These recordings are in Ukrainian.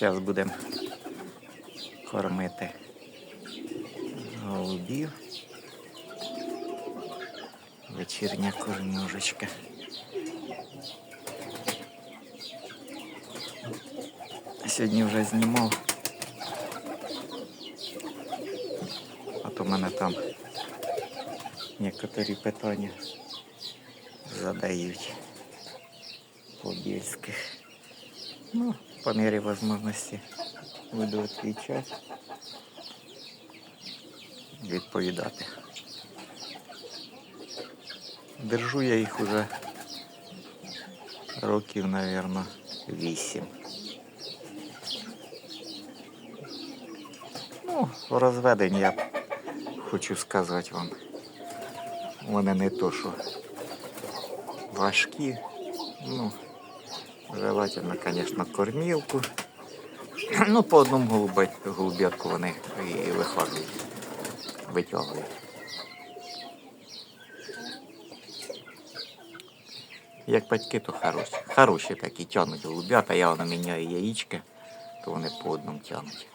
Зараз будемо кормити голубів. Вечірня кормюжечка. Сьогодні вже знімав. А то мене там некоторі питання задають по більських. Ну, по мірі можливості буду відповідати. Відповідати. Держу я їх уже років, мабуть, вісім. Ну, розведені я хочу сказати вам. Вони не то, що важкі. Ну, желательно, звісно, кормілку. Ну, по одному голубятку вони і виходять, витягують. Як батьки, то хороші. Хороші такі тягнуть голубята, я воно міняю яєчка, то вони по одному тягнуть.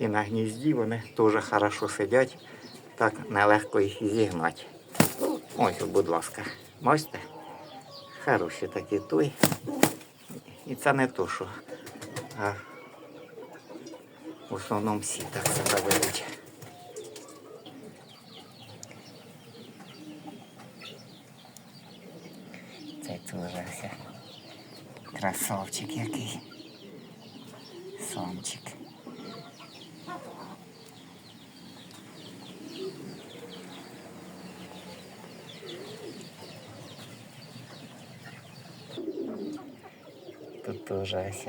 І на гнізді вони теж хорошо сидять, так нелегко їх зігнати. Ось, будь ласка, бачите? Хороші такі той. І це не то, що а в основному всі так себе ведуть. Це теж ось красавчик який. Самчик. Ось.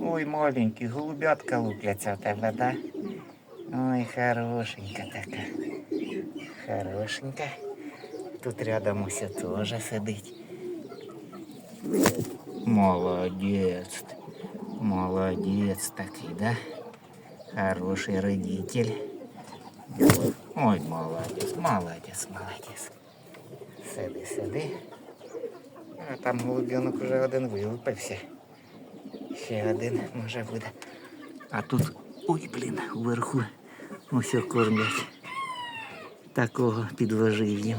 Ой, маленький, голубятка лупляться в тебе, да? Ой, хорошенька така. Хорошенька. Тут рядом ось теж сидить. Молодець. Молодець такий, да? Хороший родитель. Ой, молодець, молодець, молодець. Сиди, сиди. А там голуб'янок вже один вилупився. Ще один може буде. А тут, ой, блін, вверху ось кормлять. Такого підложив їм.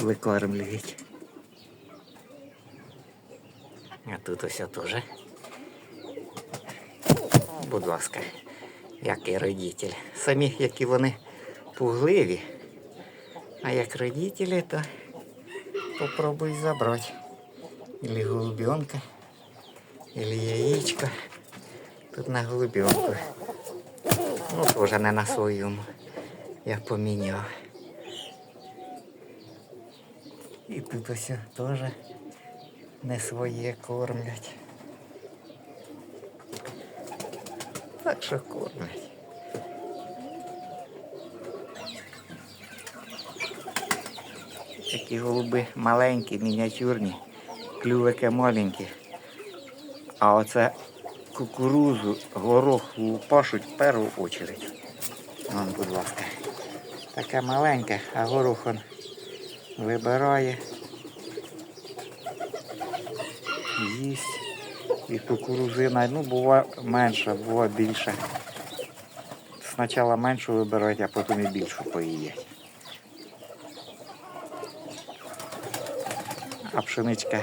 Викормлюють. А тут ось теж. Будь ласка, який родитель. Самі, які вони пугливі. А як родителі, то попробуй забрати. Или голубенка, или яичко. Тут на голубенку. Ну, теж не на своєму. Я поміняв. І тут ось теж не своє кормлять. Так що кормлять. Такі голуби маленькі, мініатюрні, клювики маленькі. А оце кукурузу, горох лупашуть в першу очередь. Вон, будь ласка. Таке маленьке, а горох он вибирає. Їсть. І кукурузина, ну, бува менша, бува більша. Спочатку меншу вибирають, а потім і більшу поїдять. А пшеничка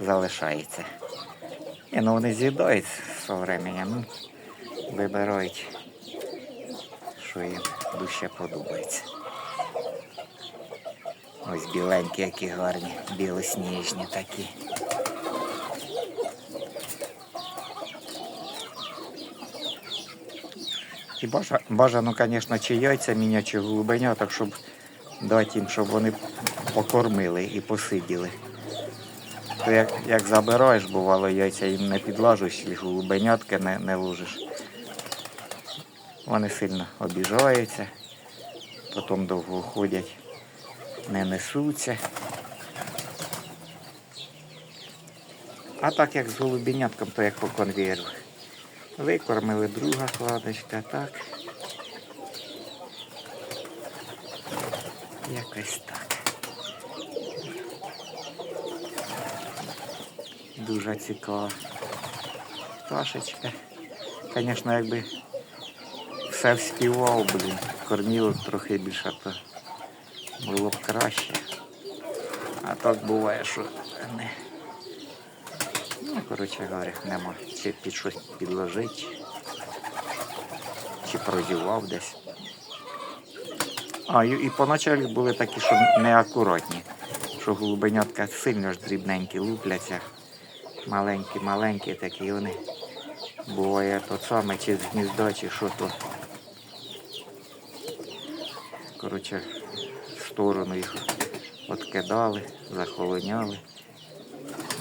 залишається. І, ну вони з'їдають з временем, ну, вибирають, що їм дужче подобається. Ось біленькі, які гарні, білосніжні такі. І бажа- бажано, звісно, чи яйця міняти, чи голубеня, так щоб дати їм, щоб вони покормили і посиділи. То як, як забираєш, бувало, яйця їм не підлажуєш, і голубенятки не, не ложиш. Вони сильно обіжаються, потім довго ходять, не несуться. А так як з голубенятком, то як по конвейеру. Викормили друга кладочка, так. Якось так. Дуже цікава. Пташечка. Звісно, якби все вспівав, блін, кормілок трохи більше, то було б краще. А так буває, що не. Ну, коротше говоря, нема. Чи під щось підложити, чи продівав десь. А, і поначалі були такі, що неакуратні, що голубенятка сильно ж дрібненькі лупляться. Маленькі-маленькі такі вони. Буває то саме чи з гнізда, чи що то. Коротше, в сторону їх откидали, захолоняли.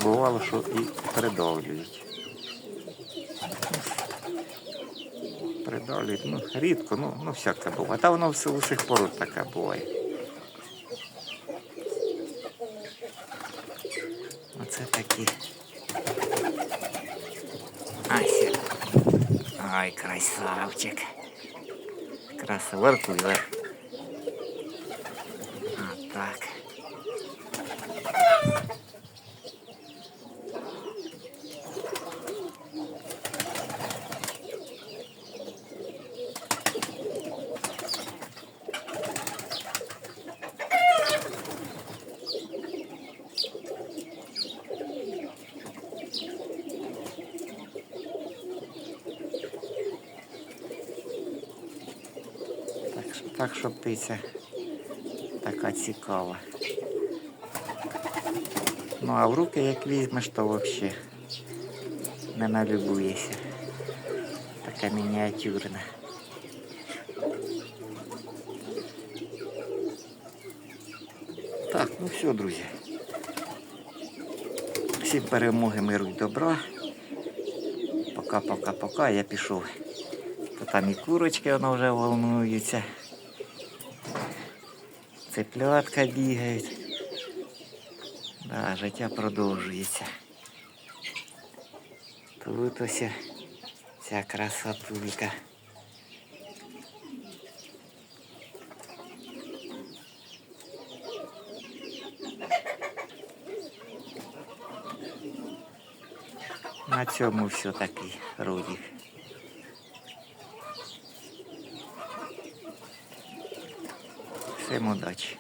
Бувало, що і придавлюють. Придавлюють, ну, рідко, ну, ну всяке буває. Та воно у сих пород таке буває. Оце такі. Ася. Ай, красавчик. Красавчик. А так. Так, що- птиця така цікава. Ну а в руки як візьмеш, то взагалі не налюбуєшся. Така мініатюрна. Так, ну все, друзі. Всім перемоги, миру й добра. Пока-пока-пока. Я пішов. То там і курочки воно вже волнуються. Цеплятка бігають. Да, життя продовжується. Тут ось ця красотулька. На цьому все такий родик. Всім удачі.